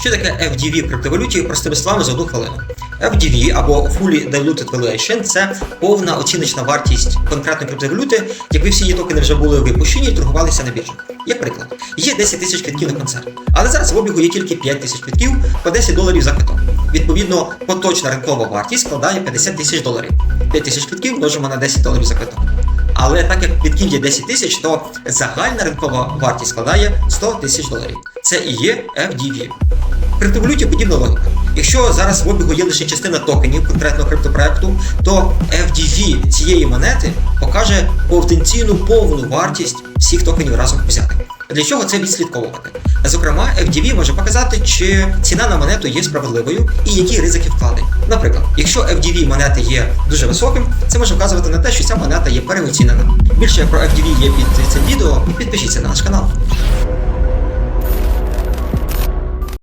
Що таке FDV в криптовалюті простими словами за одну хвилину? FDV або Fully Diluted Valuation – це повна оціночна вартість конкретної криптовалюти, якби всі її токени вже були випущені і торгувалися на біржах. Як приклад, є 10 тисяч квитків на концерт, але зараз в обігу є тільки 5 тисяч квитків по 10 доларів за квиток. Відповідно, поточна ринкова вартість складає 50 тисяч доларів. 5 тисяч квитків множимо на 10 доларів за квиток. Але так як квитків є 10 тисяч, то загальна ринкова вартість складає 100 тисяч доларів. Це і є FDV. Криптовалюті подібна логіка. Якщо зараз в обігу є лише частина токенів конкретного криптопроекту, то FDV цієї монети покаже потенційну повну вартість всіх токенів разом взятих. Для чого це відслідковувати? Зокрема, FDV може показати, чи ціна на монету є справедливою і які ризики вкладень. Наприклад, якщо FDV монети є дуже високим, це може вказувати на те, що ця монета є переоцінена. Більше про FDV є під цим відео. Підпишіться на наш канал.